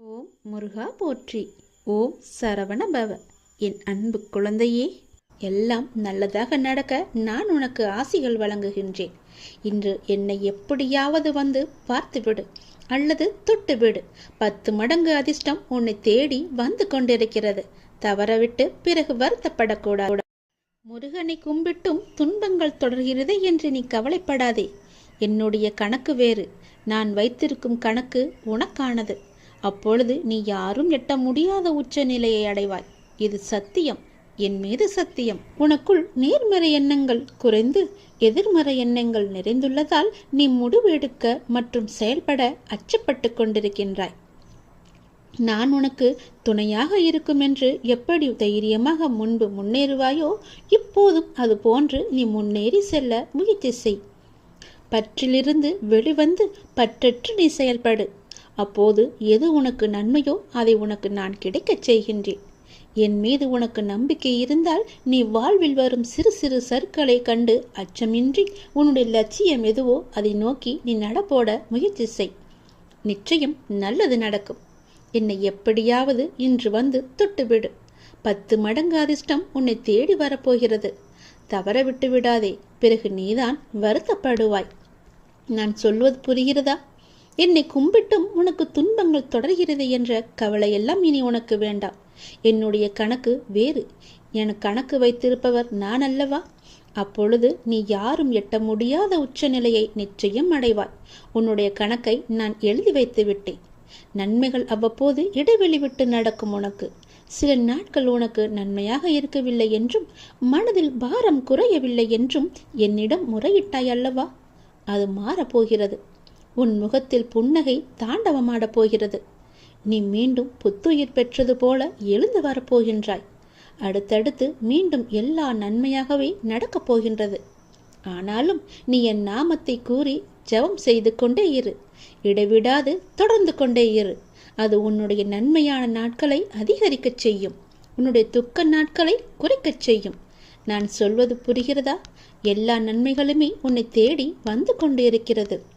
ஓம் முருகா போற்றி. ஓம் சரவண பவ. என் அன்பு குழந்தையே எல்லாம் நல்லதாக நடக்க நான் உனக்கு ஆசிகள் வழங்குகின்றேன். இன்று என்னை எப்படியாவது வந்து பார்த்துவிடு அல்லது தொட்டுவிடு. பத்து மடங்கு அதிர்ஷ்டம் உன்னை தேடி வந்து கொண்டிருக்கிறது. தவறவிட்டு பிறகு வருத்தப்படக்கூடாது. முருகனை கும்பிட்டும் துன்பங்கள் தொடர்கிறது என்று நீ கவலைப்படாதே. என்னுடைய கணக்கு வேறு. நான் வைத்திருக்கும் கணக்கு உனக்கானது. அப்பொழுது நீ யாரும் எட்ட முடியாத உச்ச நிலையை அடைவாய். இது சத்தியம். என் மீது சத்தியம். உனக்குள் நேர்மறை எண்ணங்கள் குறைந்து எதிர்மறை எண்ணங்கள் நிறைந்துள்ளதால் நீ முடிவெடுக்க மற்றும் செயல்பட அச்சப்பட்டு கொண்டிருக்கின்றாய். நான் உனக்கு துணையாக இருக்கும் என்று எப்படி தைரியமாக முன்பு முன்னேறுவாயோ இப்போதும் அது போன்று நீ முன்னேறி செல்ல முயற்சி செய். பற்றிலிருந்து வெளிவந்து பற்றற்று நீ செயல்படு. அப்போது எது உனக்கு நன்மையோ அதை உனக்கு நான் கிடைக்கச் செய்கின்றேன். என் மீது உனக்கு நம்பிக்கை இருந்தால் நீ வாழ்வில் வரும் சிறு சிறு சருக்களை கண்டு அச்சமின்றி உன்னுடைய லட்சியம் எதுவோ அதை நோக்கி நீ நடப்போட முயற்சி செய். நிச்சயம் நல்லது நடக்கும். என்னை எப்படியாவது இன்று வந்து தொட்டுவிடு. பத்து மடங்கு அதிர்ஷ்டம் உன்னை தேடி வரப்போகிறது. தவற விட்டு விடாதே பிறகு நீதான் வருத்தப்படுவாய். நான் சொல்வது புரிகிறதா? என்னை கும்பிட்டும் உனக்கு துன்பங்கள் தொடர்கிறது என்ற கவலையெல்லாம் இனி உனக்கு வேண்டாம். என்னுடைய கணக்கு வேறு. என கணக்கு வைத்திருப்பவர் நான் அல்லவா? அப்பொழுது நீ யாரும் எட்ட முடியாத உச்சநிலையை நிச்சயம் அடைவாய். உன்னுடைய கணக்கை நான் எழுதி வைத்து விட்டேன். நன்மைகள் அவ்வப்போது இடைவெளி விட்டு நடக்கும் உனக்கு. சில நாட்கள் உனக்கு நன்மையாக இருக்கவில்லை என்றும் மனதில் பாரம் குறையவில்லை என்றும் என்னிடம் முறையிட்டாய் அல்லவா? அது மாறப்போகிறது. உன் முகத்தில் புன்னகை தாண்டவமாடப் போகிறது. நீ மீண்டும் புத்துயிர் பெற்றது போல எழுந்து வரப்போகின்றாய். அடுத்தடுத்து மீண்டும் எல்லா நன்மையாகவே நடக்கப் போகின்றது. ஆனாலும் நீ என் நாமத்தை கூறி ஜெபம் செய்து கொண்டே இரு. இடைவிடாது தொடர்ந்து கொண்டே இரு. அது உன்னுடைய நன்மையான நாட்களை அதிகரிக்கச் செய்யும். உன்னுடைய துக்க நாட்களை குறைக்கச் செய்யும். நான் சொல்வது புரிகிறதா? எல்லா நன்மைகளுமே உன்னை தேடி வந்து கொண்டிருக்கிறது.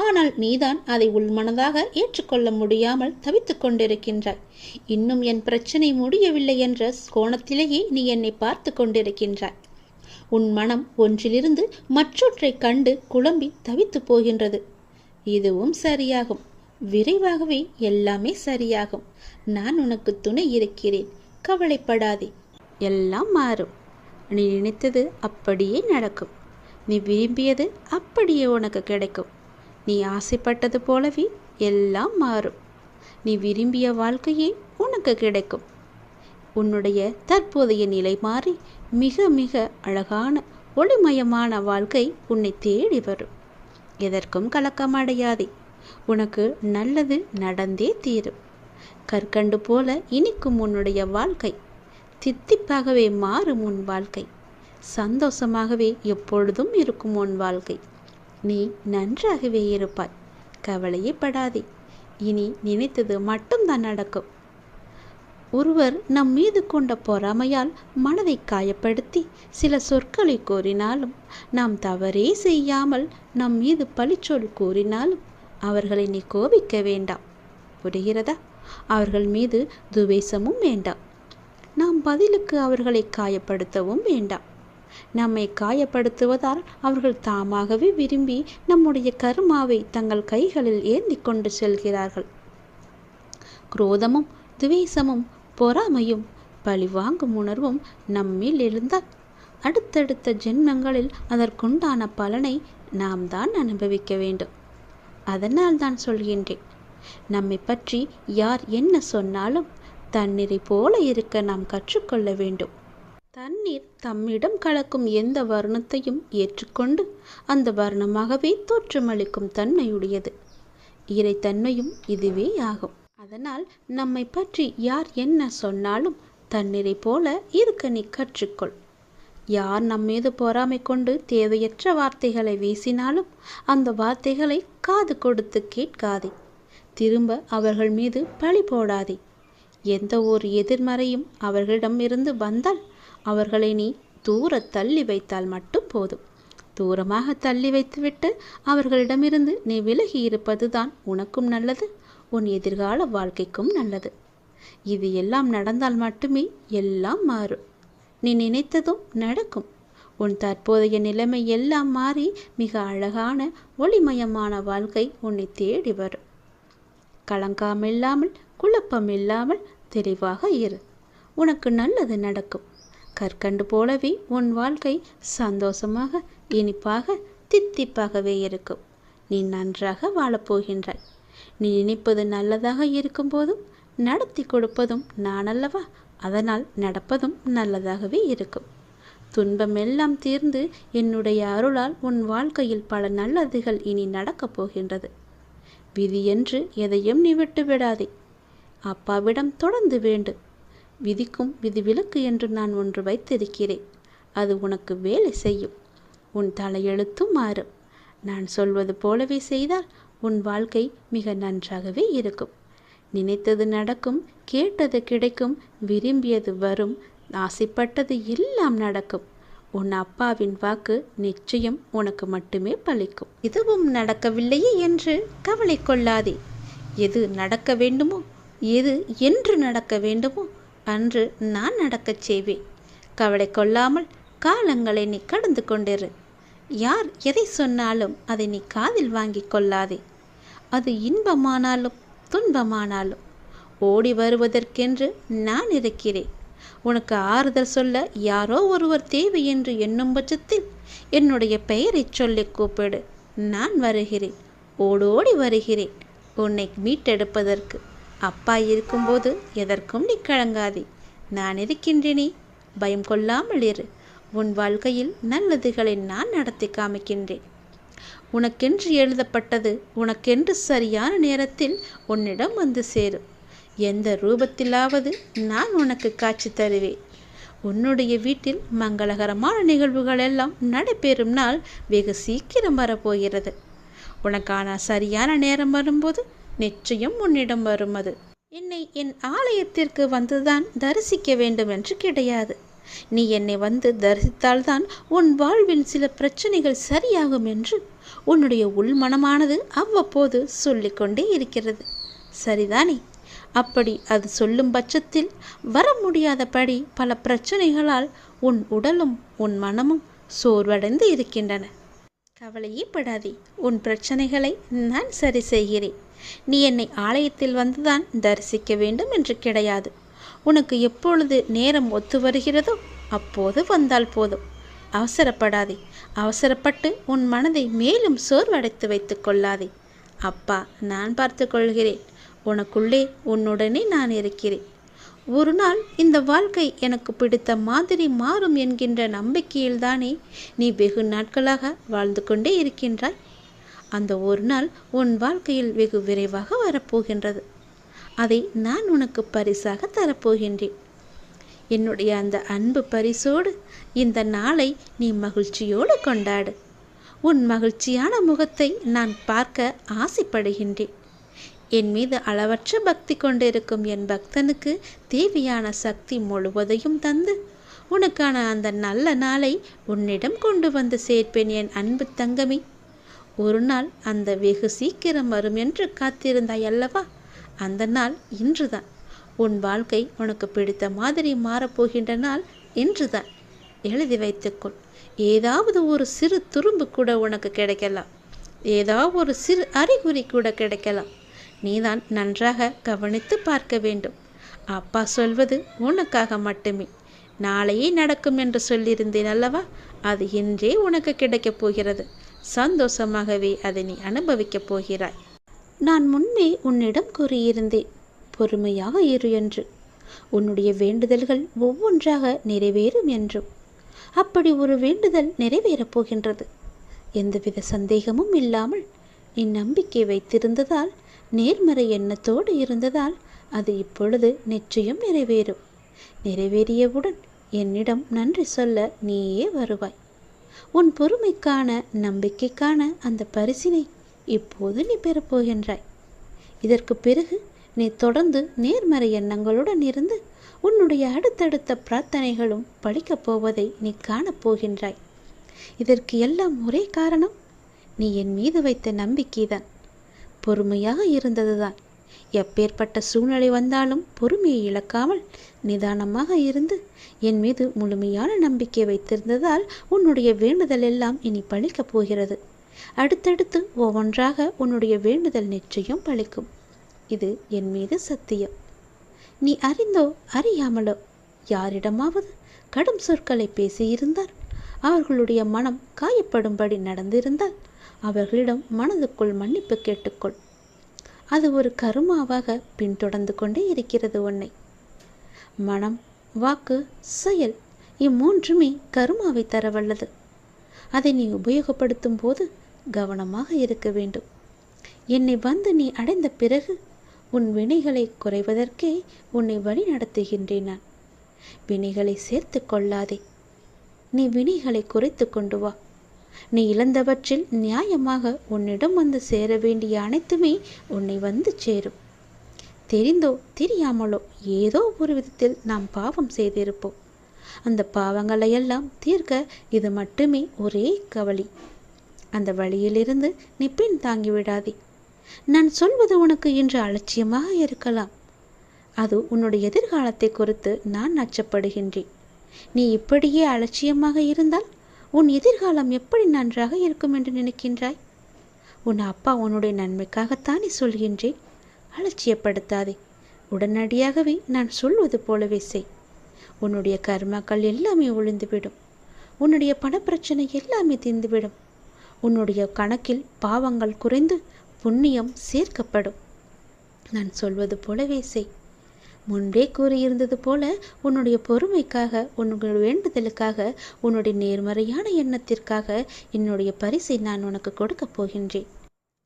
ஆனால் நீதான் அதை உள்மனதாக ஏற்றுக்கொள்ள முடியாமல் தவித்துக் கொண்டிருக்கின்றாய். இன்னும் என் பிரச்சனை முடியவில்லை என்ற கோணத்திலேயே நீ என்னை பார்த்து கொண்டிருக்கின்றாய். உன் மனம் ஒன்றிலிருந்து மற்றொன்றைக் கண்டு குழம்பி தவித்து போகின்றது. இதுவும் சரியாகும். விரைவாகவே எல்லாமே சரியாகும். நான் உனக்கு துணை இருக்கிறேன். கவலைப்படாதே. எல்லாம் மாறும். நீ நினைத்தது அப்படியே நடக்கும். நீ விரும்பியது அப்படியே உனக்கு கிடைக்கும். நீ ஆசைப்பட்டது போலவே எல்லாம் மாறும். நீ விரும்பிய வாழ்க்கையே உனக்கு கிடைக்கும். உன்னுடைய தற்போதைய நிலை மாறி மிக மிக அழகான ஒளிமயமான வாழ்க்கை உன்னை தேடி வரும். எதற்கும் கலக்கம் அடையாதே. உனக்கு நல்லது நடந்தே தீரும். கற்கண்டு போல இனிக்கும் உன்னுடைய வாழ்க்கை. தித்திப்பாகவே மாறும் உன் வாழ்க்கை. சந்தோஷமாகவே எப்பொழுதும் இருக்கும் உன் வாழ்க்கை. நீ நன்றாகவே இருப்பாய். கவலையே படாதே இனி நினைத்தது மட்டும்தான் நடக்கும். ஒருவர் நம் மீது கொண்ட பொறாமையால் மனதை காயப்படுத்தி சில சொற்களை கூறினாலும் நாம் தவறே செய்யாமல் நம் மீது பழிச்சொல் கூறினாலும் அவர்களை நீ கோபிக்க வேண்டாம். புரிகிறதா? அவர்கள் மீது துவேஷமும் வேண்டாம். நாம் பதிலுக்கு அவர்களை காயப்படுத்தவும் வேண்டாம். நம்மை காயப்படுத்துவதால் அவர்கள் தாமாகவே விரும்பி நம்முடைய கருமாவை தங்கள் கைகளில் ஏந்தி கொண்டு செல்கிறார்கள். குரோதமும் துவேஷமும் பொறாமையும் பழிவாங்கும் உணர்வும் நம்மில் எழுந்தால் அடுத்தடுத்த ஜென்மங்களில் அதற்குண்டான பலனை நாம் தான் அனுபவிக்க வேண்டும். அதனால் தான் சொல்கின்றேன் நம்மை பற்றி யார் என்ன சொன்னாலும் தண்ணீரை போல இருக்க நாம் கற்றுக்கொள்ள வேண்டும். தண்ணீர் தம்மிடம் கலக்கும் எந்த வர்ணத்தையும் ஏற்றுக்கொண்டு அந்த வர்ணமாகவே தோற்றமளிக்கும் தன்மையுடையது. இறைத்தன்மையும் இதுவே ஆகும். அதனால் நம்மை பற்றி யார் என்ன சொன்னாலும் தண்ணீரை போல இருக்க நீ கற்றுக்கொள். யார் நம்மீது பொறாமை கொண்டு தேவையற்ற வார்த்தைகளை வீசினாலும் அந்த வார்த்தைகளை காது கொடுத்து கேட்காதே. திரும்ப அவர்கள் மீது பழி போடாதே. எந்த ஒரு எதிர்மறையும் அவர்களிடம் இருந்து வந்தால் அவர்களை நீ தூர தள்ளி வைத்தால் மட்டும் போதும். தூரமாக தள்ளி வைத்துவிட்டு அவர்களிடமிருந்து நீ விலகி இருப்பதுதான் உனக்கும் நல்லது உன் எதிர்கால வாழ்க்கைக்கும் நல்லது. இது எல்லாம் நடந்தால் மட்டுமே எல்லாம் மாறும். நீ நினைத்ததும் நடக்கும். உன் தற்போதைய நிலைமை எல்லாம் மாறி மிக அழகான ஒளிமயமான வாழ்க்கை உன்னை தேடி வரும். கலங்காமில்லாமல் குழப்பம் இல்லாமல் தெளிவாக இரு. உனக்கு நல்லது நடக்கும். கற்கண்டு போலவே உன் வாழ்க்கை சந்தோஷமாக இனிப்பாக தித்திப்பாகவே இருக்கும். நீ நன்றாக வாழப்போகின்றாய். நீ நினைப்பது நல்லதாக இருக்கும்போதும் நடத்தி கொடுப்பதும் நான் அல்லவா அதனால் நடப்பதும் நல்லதாகவே இருக்கும். துன்பமெல்லாம் தீர்ந்து என்னுடைய அருளால் உன் வாழ்க்கையில் பல நல்லதுகள் இனி நடக்கப் போகின்றது. விதி என்று எதையும் நீ விட்டு விடாதே அப்பாவிடம் தொடர்ந்து வேண்டும் விதிக்கும் விதிவிலக்கு என்று நான் ஒன்று வைத்திருக்கிறேன். அது உனக்கு வேலை செய்யும். உன் தலையெழுத்தும் மாறும். நான் சொல்வது போலவே செய்தால் உன் வாழ்க்கை மிக நன்றாகவே இருக்கும். நினைத்தது நடக்கும் கேட்டது கிடைக்கும் விரும்பியது வரும் ஆசைப்பட்டது எல்லாம் நடக்கும். உன் அப்பாவின் வாக்கு நிச்சயம் உனக்கு மட்டுமே பலிக்கும். இதுவும் நடக்கவில்லையே என்று கவலை கொள்ளாதே. எது நடக்க வேண்டுமோ எது என்று நடக்க வேண்டுமோ அன்று நான் நடக்கச் செய்வேன். கவலை கொள்ளாமல் காலங்களை நீ கடந்து கொண்டிரு. யார் எதை சொன்னாலும் அதை நீ காதில் வாங்கிக் கொள்ளாதே. அது இன்பமானாலும் துன்பமானாலும். ஓடி வருவதற்கென்று நான் இருக்கிறேன். உனக்கு ஆறுதல் சொல்ல யாரோ ஒருவர் தேவை என்று எண்ணும் பட்சத்தில் என்னுடைய பெயரை சொல்லி கூப்பிடு. நான் வருகிறேன். ஓடோடி வருகிறேன். உன்னை மீட்டெடுப்பதற்கு. அப்பா இருக்கும்போது எதற்கும் நீ கலங்காதே. நான் இருக்கின்றேனே பயம் கொள்ளாமல் இரு. உன் வாழ்க்கையில் நல்லதுகளை நான் நடத்தி காமிக்கின்றேன். உனக்கென்று எழுதப்பட்டது உனக்கென்று சரியான நேரத்தில் உன்னிடம் வந்து சேரும். எந்த ரூபத்திலாவது நான் உனக்கு காட்சி தருவேன். உன்னுடைய வீட்டில் மங்களகரமான நிகழ்வுகள் எல்லாம் நடைபெறும் நாள் வெகு சீக்கிரம் வரப்போகிறது. உனக்கான சரியான நேரம் வரும்போது நிச்சயம் உன்னிடம் வரும் அது. என்னை என் ஆலயத்திற்கு வந்துதான் தரிசிக்க வேண்டும் என்று கிடையாது. நீ என்னை வந்து தரிசித்தால்தான் உன் வாழ்வின் சில பிரச்சனைகள் சரியாகும் என்று உன்னுடைய உள்மனமானது அவ்வப்போது சொல்லிக்கொண்டே இருக்கிறது. சரிதானே? அப்படி அது சொல்லும் பட்சத்தில் வர முடியாதபடி பல பிரச்சனைகளால் உன் உடலும் உன் மனமும் சோர்வடைந்து இருக்கின்றன. கவலையே படாதே. உன் பிரச்சனைகளை நான் சரி செய்கிறேன். நீ என்னை ஆலயத்தில் வந்துதான் தரிசிக்க வேண்டும் என்று கிடையாது. உனக்கு எப்பொழுது நேரம் ஒத்து வருகிறதோ அப்போது வந்தால் போதும். அவசரப்படாதே. அவசரப்பட்டு உன் மனதை மேலும் சோர்வடைத்து வைத்துக் கொள்ளாதே. அப்பா நான் பார்த்து கொள்கிறேன். உனக்குள்ளே உன்னுடனே நான் இருக்கிறேன். ஒரு நாள் இந்த வாழ்க்கை எனக்கு பிடித்த மாதிரி மாறும் என்கின்ற நம்பிக்கையில்தானே நீ வெகு நாட்களாக வாழ்ந்து கொண்டே இருக்கின்றாய். அந்த ஒரு நாள் உன் வாழ்க்கையில் வெகு விரைவாக வரப்போகின்றது. அதை நான் உனக்கு பரிசாக தரப்போகின்றேன். என்னுடைய அந்த அன்பு பரிசோடு இந்த நாளை நீ மகிழ்ச்சியோடு கொண்டாடு. உன் மகிழ்ச்சியான முகத்தை நான் பார்க்க ஆசைப்படுகின்றேன். என் மீது அளவற்ற பக்தி கொண்டிருக்கும் என் பக்தனுக்கு தேவையான சக்தி முழுவதையும் தந்து உனக்கான அந்த நல்ல நாளை உன்னிடம் கொண்டு வந்து சேர்ப்பேன் என் அன்பு தங்கமி. ஒரு நாள் அந்த வெகு சீக்கிரம் வரும் என்று காத்திருந்தாய் அல்லவா? அந்த நாள் இன்றுதான். உன் வாழ்க்கை உனக்கு பிடித்த மாதிரி மாறப்போகின்ற நாள் இன்றுதான். எழுதி வைத்துக்கொள். ஏதாவது ஒரு சிறு துரும்பு கூட உனக்கு கிடைக்கலாம். ஏதாவது ஒரு சிறு அறிகுறி கூட கிடைக்கலாம். நீதான் நன்றாக கவனித்து பார்க்க வேண்டும். அப்பா சொல்வது உனக்காக மட்டுமே. நாளையே நடக்கும் என்று சொல்லியிருந்தேன் அல்லவா? அது இன்றே உனக்கு கிடைக்கப் போகிறது. சந்தோஷமாகவே அதை நீ அனுபவிக்கப் போகிறாய். நான் முன்னே உன்னிடம் கூறியிருந்தேன் பொறுமையாக இரு என்று. உன்னுடைய வேண்டுதல்கள் ஒவ்வொன்றாக நிறைவேறும் என்றும். அப்படி ஒரு வேண்டுதல் நிறைவேறப் போகின்றது. எந்தவித சந்தேகமும் இல்லாமல் நீ நம்பிக்கை வைத்திருந்ததால் நேர்மறை எண்ணத்தோடு இருந்ததால் அது இப்பொழுது நிச்சயம் நிறைவேறும். நிறைவேறியவுடன் என்னிடம் நன்றி சொல்ல நீயே வருவாய். உன் பொறுமைக்கான நம்பிக்கைக்கான அந்த பரிசினை இப்போது நீ பெறப்போகின்றாய் இதற்கு பிறகு நீ தொடர்ந்து நேர்மறை எண்ணங்களுடன் இருந்து உன்னுடைய அடுத்தடுத்த பிரார்த்தனைகளும் பழிக்கப் போவதை நீ காணப்போகின்றாய் இதற்கு எல்லாம் ஒரே காரணம் நீ என் மீது வைத்த நம்பிக்கைதான் பொறுமையாக இருந்ததுதான். எப்பேற்பட்ட சூழ்நிலை வந்தாலும் பொறுமையை இழக்காமல் நிதானமாக இருந்து என் மீது முழுமையான நம்பிக்கை வைத்திருந்ததால் உன்னுடைய வேண்டுதல் எல்லாம் இனி பழிக்கப் போகிறது. அடுத்தடுத்து ஒவ்வொன்றாக உன்னுடைய வேண்டுதல் நிச்சயம் பழிக்கும். இது என் மீது சத்தியம். நீ அறிந்தோ அறியாமலோ யாரிடமாவது கடும் சொற்களை பேசியிருந்தார் அவர்களுடைய மனம் காயப்படும்படி நடந்திருந்தால் அவர்களிடம் மனதுக்குள் மன்னிப்பு கேட்டுக்கொள். அது ஒரு கருமாவாக பின்தொடர்ந்து கொண்டே இருக்கிறது உன்னை. மனம் வாக்கு செயல். இம்மூன்றுமே கருமாவை தரவல்லது. அதை நீ உபயோகப்படுத்தும் போது கவனமாக இருக்க வேண்டும். என்னை வந்து நீ அடைந்த பிறகு உன் வினைகளை குறைவதற்கே உன்னை வழி நடத்துகின்றேன் நான். வினைகளை சேர்த்து கொள்ளாதே. நீ வினைகளை குறைத்து கொண்டு வா. நீ இழந்தவற்றில் நியாயமாக உன்னிடம் வந்து சேர வேண்டிய அனைத்துமே உன்னை வந்து சேரும். தெரிந்தோ தெரியாமலோ ஏதோ ஒரு விதத்தில் நாம் பாவம் செய்திருப்போம். அந்த பாவங்களையெல்லாம் தீர்க்க இது மட்டுமே ஒரே கவலி. அந்த வழியிலிருந்து நீ பின் தாங்கி விடாதே. நான் சொல்வது உனக்கு இன்று அலட்சியமாக இருக்கலாம். அது உன்னுடைய எதிர்காலத்தை குறித்து நான் அச்சப்படுகின்றேன். நீ இப்படியே அலட்சியமாக இருந்தால் உன் எதிர்காலம் எப்படி நன்றாக இருக்கும் என்று நினைக்கின்றாய்? உன் அப்பா உன்னுடைய நன்மைக்காகத்தானே சொல்கின்றேன். அலட்சியப்படுத்தாதே. உடனடியாகவே நான் சொல்வது போலவே செய். உன்னுடைய கர்மாக்கள் எல்லாமே ஒளிந்துவிடும் உன்னுடைய பணப்பிரச்சனை எல்லாமே தீர்ந்துவிடும். உன்னுடைய கணக்கில் பாவங்கள் குறைந்து புண்ணியம் சேர்க்கப்படும். நான் சொல்வது போலவே செய். முன்பே கூறியிருந்தது போல உன்னுடைய பொறுமைக்காக உன்னுடைய வேண்டுதலுக்காக உன்னுடைய நேர்மறையான எண்ணத்திற்காக என்னுடைய பரிசை நான் உனக்கு கொடுக்கப் போகின்றேன்.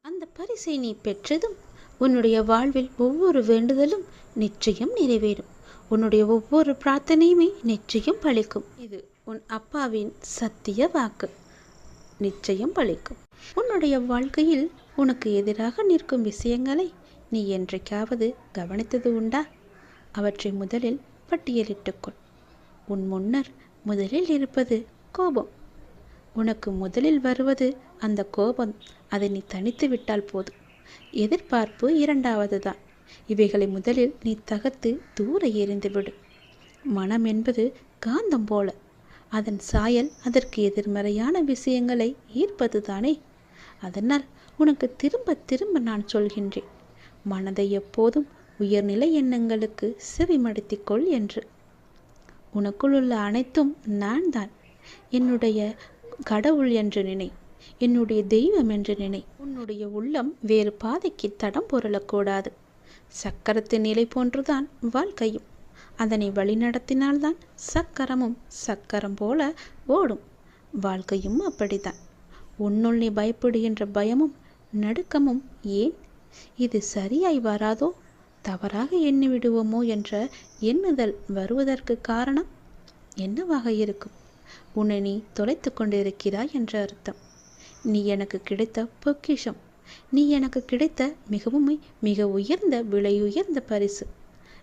அந்த பரிசை நீ பெற்றதும் உன்னுடைய வாழ்வில் ஒவ்வொரு வேண்டுதலும் நிச்சயம் நிறைவேறும். உன்னுடைய ஒவ்வொரு பிரார்த்தனையுமே நிச்சயம் பழிக்கும். இது உன் அப்பாவின் சத்திய வாக்கு. நிச்சயம் பழிக்கும். உன்னுடைய வாழ்க்கையில் உனக்கு எதிராக நிற்கும் விஷயங்களை நீ என்றைக்காவது கவனித்தது உண்டா? அவற்றை முதலில் பட்டியலிட்டுக்கொள் உன் முன்னர் முதலில் இருப்பது கோபம். உனக்கு முதலில் வருவது அந்த கோபம். அதை நீ தனித்து விட்டால் போதும். எதிர்பார்ப்பு இரண்டாவது தான் இவைகளை முதலில் நீ தகர்த்து தூர எறிந்துவிடு. மனம் என்பது காந்தம் போல. அதன் சாயல் அதற்கு எதிர்மறையான விஷயங்களை ஈர்ப்பது தானே அதனால் உனக்கு திரும்ப திரும்ப நான் சொல்கின்றேன். மனதை எப்போதும் உயர்நிலை எண்ணங்களுக்கு செவிமடுத்திக்கொள் என்று. உனக்குள் உள்ள அனைத்தும் நான் தான் என்னுடைய கடவுள் என்று நினை. என்னுடைய தெய்வம் என்று நினை. உன்னுடைய உள்ளம் வேறு பாதைக்கு தடம் பொருளக்கூடாது. சக்கரத்தின் நிலை போன்றுதான் வாழ்க்கையும். அதனை வழிநடத்தினால்தான் சக்கரமும் சக்கரம் போல ஓடும். வாழ்க்கையும் அப்படித்தான். உன்னுள் நீ பயப்படுகின்ற பயமும் நடுக்கமும் ஏன்? இது சரியாய் வராதோ? தவறாக எண்ணி விடுவோமோ என்ற எண்ணுதல் வருவதற்கு காரணம் என்னவாக இருக்கும்? உன்னை நீ தொலைத்து கொண்டிருக்கிறாய் என்ற அர்த்தம். நீ எனக்கு கிடைத்த பொக்கிஷம். நீ எனக்கு கிடைத்த மிகவும் மிக உயர்ந்த விலையுயர்ந்த பரிசு.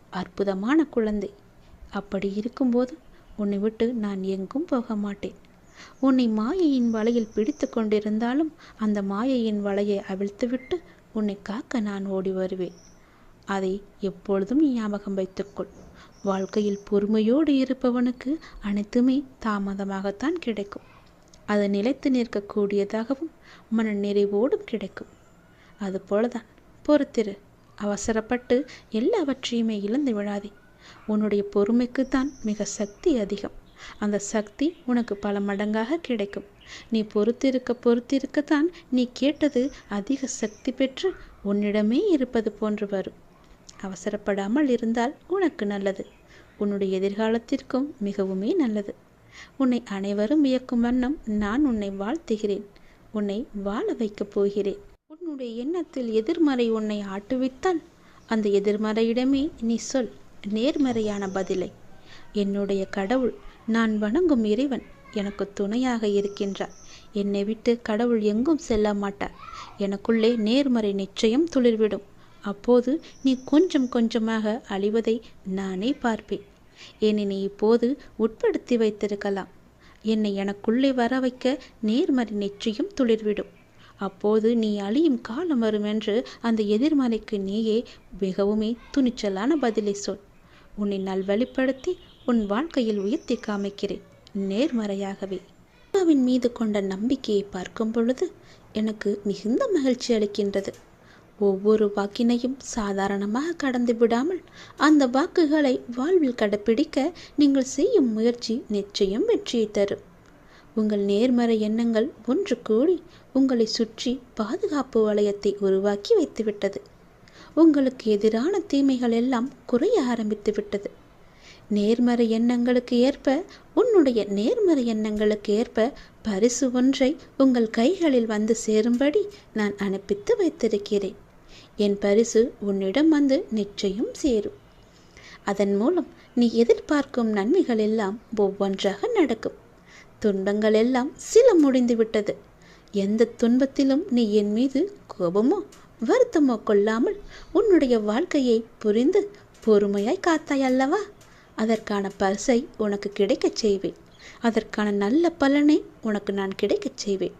அற்புதமான குழந்தை. அப்படி இருக்கும்போது உன்னை விட்டு நான் எங்கும் போக மாட்டேன். உன்னை மாயையின் வலையில் பிடித்து கொண்டிருந்தாலும் அந்த மாயையின் வலையை அவிழ்த்துவிட்டு உன்னை காக்க நான் ஓடி வருவேன். அதை எப்பொழுதும் ஞாபகம் வைத்துக்கொள். வாழ்க்கையில் பொறுமையோடு இருப்பவனுக்கு அனைத்துமே தாமதமாகத்தான் கிடைக்கும். அது நிலைத்து நிற்கக்கூடியதாகவும் மன நிறைவோடும் கிடைக்கும். அதுபோலதான் பொறுத்திரு அவசரப்பட்டு எல்லாவற்றையுமே இழந்து விழாதே. உன்னுடைய பொறுமைக்கு தான் மிக சக்தி அதிகம். அந்த சக்தி உனக்கு பல மடங்காக கிடைக்கும். நீ பொறுத்திருக்க பொறுத்திருக்கத்தான் நீ கேட்டது அதிக சக்தி பெற்று உன்னிடமே இருப்பது போன்று வரும். அவசரப்படாமல் இருந்தால் உனக்கு நல்லது. உன்னுடைய எதிர்காலத்திற்கும் மிகவுமே நல்லது. உன்னை அனைவரும் வியக்கும் வண்ணம் நான் உன்னை வாழ்த்துகிறேன். உன்னை வாழ வைக்கப் போகிறேன். உன்னுடைய எண்ணத்தில் எதிர்மறை உன்னை ஆட்டுவித்தால் அந்த எதிர்மறையிடமே நீ சொல் நேர்மறையான பதிலை. என்னுடைய கடவுள் நான் வணங்கும் இறைவன் எனக்கு துணையாக இருக்கின்றார். என்னை விட்டு கடவுள் எங்கும் செல்ல மாட்டார். எனக்குள்ளே நேர்மறை நிச்சயம் துளிர்விடும். அப்போது நீ கொஞ்சம் கொஞ்சமாக அழிவதை நானே பார்ப்பேன். என்னை நீ இப்போது உட்படுத்தி வைத்திருக்கலாம். என்னை எனக்குள்ளே வர வைக்க நேர்மறை நெற்றியும் துளிர்விடும். அப்போது நீ அழியும் காலம் வரும் என்று அந்த எதிர்மறைக்கு நீயே மிகவுமே துணிச்சலான பதிலை சொல். உன்னை நல்வழிப்படுத்தி உன் வாழ்க்கையில் உயர்த்தி காமிக்கிறேன். நேர்மறையாகவே. அப்பாவின் மீது கொண்ட நம்பிக்கையை பார்க்கும் பொழுது எனக்கு மிகுந்த மகிழ்ச்சி அளிக்கின்றது. ஒவ்வொரு வாக்கினையும் சாதாரணமாக கடந்து விடாமல் அந்த வாக்குகளை வாழ்வில் கடைப்பிடிக்க நீங்கள் செய்யும் முயற்சி நிச்சயம் வெற்றியை தரும். உங்கள் நேர்மறை எண்ணங்கள் ஒன்று கூடி உங்களை சுற்றி பாதுகாப்பு வளையத்தை உருவாக்கி வைத்துவிட்டது. உங்களுக்கு எதிரான தீமைகள் எல்லாம் குறைய ஆரம்பித்து விட்டது. நேர்மறை எண்ணங்களுக்கு ஏற்ப உன்னுடைய நேர்மறை எண்ணங்களுக்கு ஏற்ப பரிசு ஒன்றை உங்கள் கைகளில் வந்து சேரும்படி நான் அனுப்பித்து வைத்திருக்கிறேன். என் பரிசு உன்னிடம் வந்து நிச்சயம் சேரும். அதன் மூலம் நீ எதிர்பார்க்கும் நன்மைகள் எல்லாம் ஒவ்வொன்றாக நடக்கும். துன்பங்கள் எல்லாம் சில முடிந்து விட்டது எந்த துன்பத்திலும் நீ என் மீது கோபமோ வருத்தமோ கொள்ளாமல் உன்னுடைய வாழ்க்கையை புரிந்து பொறுமையாய் காத்தாய் அல்லவா? அதற்கான பரிசை உனக்கு கிடைக்கச் செய்வேன். அதற்கான நல்ல பலனை உனக்கு நான் கிடைக்கச் செய்வேன்.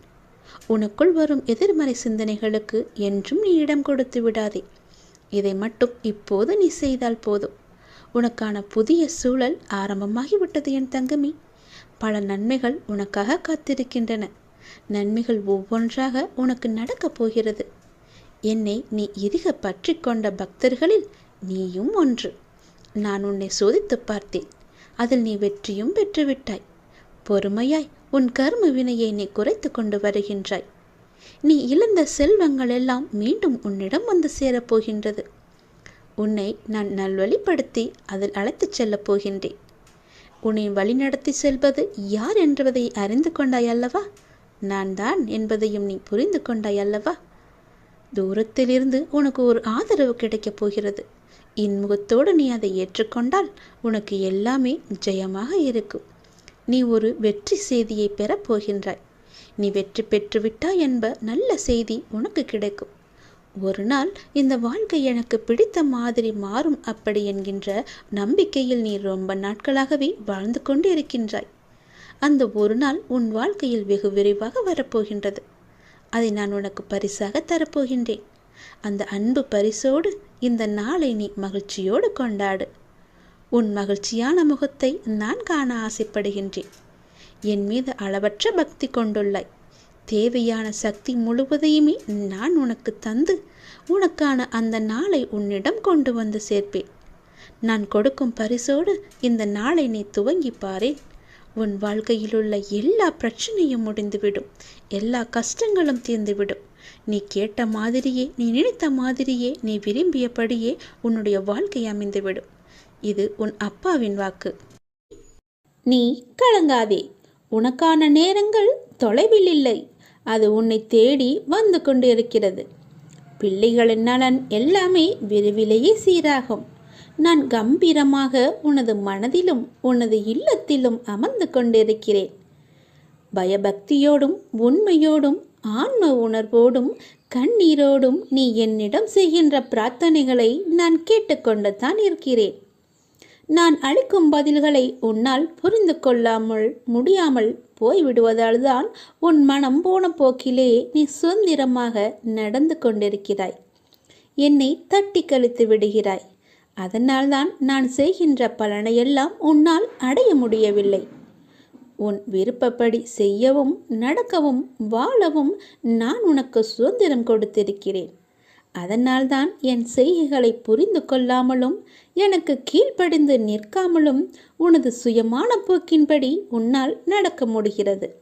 உனக்குள் வரும் எதிர்மறை சிந்தனைகளுக்கு என்றும் நீ இடம் கொடுத்து விடாதே. இதை மட்டும் இப்போது நீ செய்தால் போதும். உனக்கான புதிய சூழல் ஆரம்பமாகிவிட்டது என் தங்கமி. பல நன்மைகள் உனக்காக காத்திருக்கின்றன. நன்மைகள் ஒவ்வொன்றாக உனக்கு நடக்கப் போகிறது. என்னை நீ இறுக பற்றி கொண்ட பக்தர்களில் நீயும் ஒன்று. நான் உன்னை சோதித்து பார்த்தேன். அதில் நீ வெற்றியும் பெற்றுவிட்டாய். பொறுமையாய் உன் கர்ம வினையை நீ குறைத்து கொண்டு வருகின்றாய். நீ இழந்த செல்வங்கள் எல்லாம் மீண்டும் உன்னிடம் வந்து சேரப்போகின்றது உன்னை நான் நல்வழிப்படுத்தி அதில் அழைத்துச் செல்லப் போகின்றேன். உன்னை வழிநடத்தி செல்வது யார் என்பதை அறிந்து கொண்டாய் அல்லவா? நான் தான் என்பதையும் நீ புரிந்து கொண்டாய் அல்லவா? தூரத்திலிருந்து உனக்கு ஒரு ஆதரவு கிடைக்கப் போகிறது. இன்முகத்தோடு நீ அதை ஏற்றுக்கொண்டால் உனக்கு எல்லாமே ஜெயமாக இருக்கும். நீ ஒரு வெற்றி செய்தியை பெறப் போகின்றாய். நீ வெற்றி பெற்றுவிட்டாய் என்ப நல்ல செய்தி உனக்கு கிடைக்கும். ஒரு நாள் இந்த வாழ்க்கை எனக்கு பிடித்த மாதிரி மாறும் அப்படி என்கின்ற நம்பிக்கையில் நீ ரொம்ப நாட்களாகவே வாழ்ந்து கொண்டு இருக்கின்றாய். அந்த ஒரு நாள் உன் வாழ்க்கையில் வெகு விரைவாக வரப்போகின்றது. அதை நான் உனக்கு பரிசாக தரப்போகின்றேன். அந்த அன்பு பரிசோடு இந்த நாளை நீ மகிழ்ச்சியோடு கொண்டாடு. உன் மகிழ்ச்சியான முகத்தை நான் காண ஆசைப்படுகின்றேன். என் மீது அளவற்ற பக்தி கொண்டுள்ளாய். தேவையான சக்தி முழுவதையுமே நான் உனக்கு தந்து உனக்கான அந்த நாளை உன்னிடம் கொண்டு வந்து சேர்ப்பேன். நான் கொடுக்கும் பரிசோடு இந்த நாளை நீ துவங்கிப்பாரே பாரேன் உன் வாழ்க்கையிலுள்ள எல்லா பிரச்சனையும் முடிந்துவிடும். எல்லா கஷ்டங்களும் தீர்ந்துவிடும். நீ கேட்ட மாதிரியே நீ நினைத்த மாதிரியே நீ விரும்பியபடியே உன்னுடைய வாழ்க்கை அமைந்துவிடும். இது உன் அப்பாவின் வாக்கு. நீ கலங்காதே. உனக்கான நேரங்கள் தொலைவில் இல்லை. அது உன்னை தேடி வந்து கொண்டு இருக்கிறது பிள்ளைகளின் நலன் எல்லாமே விரைவிலேயே சீராகும். நான் கம்பீரமாக உனது மனதிலும் உனது இல்லத்திலும் அமர்ந்து கொண்டிருக்கிறேன். பயபக்தியோடும் உண்மையோடும் ஆன்ம உணர்வோடும் கண்ணீரோடும் நீ என்னிடம் செய்கின்ற பிரார்த்தனைகளை நான் கேட்டுக்கொண்டு தான் இருக்கிறேன். நான் அளிக்கும் பதில்களை உன்னால் புரிந்து கொள்ளாமல் முடியாமல் போய்விடுவதால் தான் உன் மனம் போன போக்கிலே நீ சுதந்திரமாக நடந்து கொண்டிருக்கிறாய். என்னை தட்டி கழித்து விடுகிறாய். அதனால்தான் நான் செய்கின்ற பலனையெல்லாம் உன்னால் அடைய முடியவில்லை. உன் விருப்பப்படி செய்யவும் நடக்கவும் வாழவும் நான் உனக்கு சுதந்திரம் கொடுத்திருக்கிறேன். அதனால்தான் என் செய்கைகளை புரிந்து கொள்ளாமலும் எனக்கு கீழ்ப்படிந்து நிற்காமலும் உனது சுயமான போக்கின்படி உன்னால் நடக்க முடிகிறது.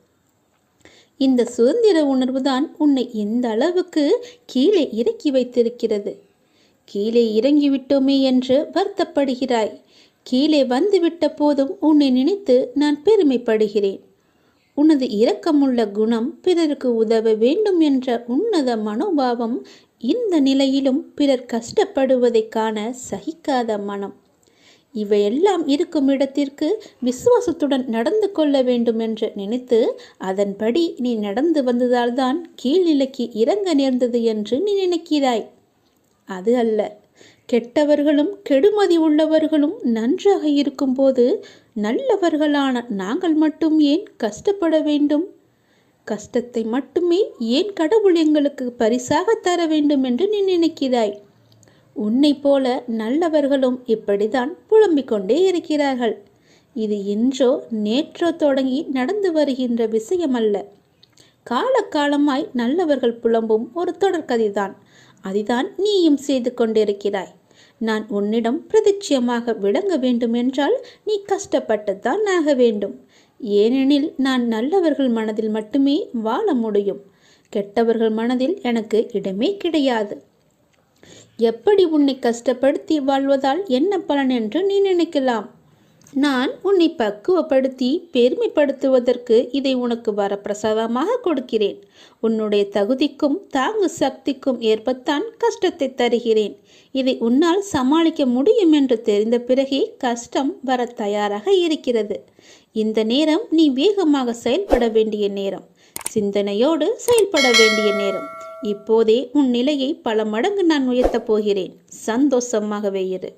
இந்த சுதந்திர உணர்வுதான் உன்னை இந்த அளவுக்கு கீழே இறக்கி வைத்திருக்கிறது. கீழே இறங்கிவிட்டோமே என்று வருத்தப்படுகிறாய். கீழே வந்துவிட்ட போதும் உன்னை நினைத்து நான் பெருமைப்படுகிறேன். உனது இரக்கமுள்ள குணம் பிறருக்கு உதவ வேண்டும் என்ற உன்னத மனோபாவம் இந்த நிலையிலும் பிறர் கஷ்டப்படுவதைக் காண சகிக்காத மனம். இவையெல்லாம் இருக்கும் இடத்திற்கு விசுவாசத்துடன் நடந்து கொள்ள வேண்டும் என்று நினைத்து அதன்படி நீ நடந்து வந்ததால்தான் கீழ்நிலைக்கு இறங்க நேர்ந்தது என்று நீ நினைக்கிறாய். அது அல்ல. கெட்டவர்களும் கெடுமதி உள்ளவர்களும் நன்றாக இருக்கும்போது நல்லவர்களான நாங்கள் மட்டும் ஏன் கஷ்டப்பட வேண்டும்? கஷ்டத்தை மட்டுமே ஏன் கடவுள் எங்களுக்கு பரிசாக தர வேண்டும் என்று நீ நினைக்கிறாய்? உன்னை போல நல்லவர்களும் இப்படிதான் புலம்பிக் கொண்டே இருக்கிறார்கள். இது இன்றோ நேற்றோ தொடங்கி நடந்து வருகின்ற விஷயமல்ல. காலக்காலமாய் நல்லவர்கள் புலம்பும் ஒரு தொடர்கதைதான் அதுதான் நீயும் செய்து கொண்டிருக்கிறாய். நான் உன்னிடம் பிரதிட்சியமாக விளங்க வேண்டுமென்றால் நீ கஷ்டப்பட்டுத்தான் ஆக வேண்டும். ஏனெனில் நான் நல்லவர்கள் மனதில் மட்டுமே வாழ முடியும். கெட்டவர்கள் மனதில் எனக்கு இடமே கிடையாது. எப்படி உன்னை கஷ்டப்படுத்தி வாழ்வதால் என்ன பலன் என்று நீ நினைக்கலாம். நான் உன்னை பக்குவப்படுத்தி பெருமைப்படுத்துவதற்கு இதை உனக்கு வரப்பிரசாதமாக கொடுக்கிறேன். உன்னுடைய தகுதிக்கும் தாங்கு சக்திக்கும் ஏற்பத்தான் கஷ்டத்தை தருகிறேன். இதை உன்னால் சமாளிக்க முடியும் என்று தெரிந்த பிறகே கஷ்டம் வர தயாராக இருக்கிறது. இந்த நேரம் நீ வேகமாக செயல்பட வேண்டிய நேரம். சிந்தனையோடு செயல்பட வேண்டிய நேரம். இப்போதே உன் நிலையை பல மடங்கு நான் உயர்த்தப் போகிறேன். சந்தோஷமாகவே இரு.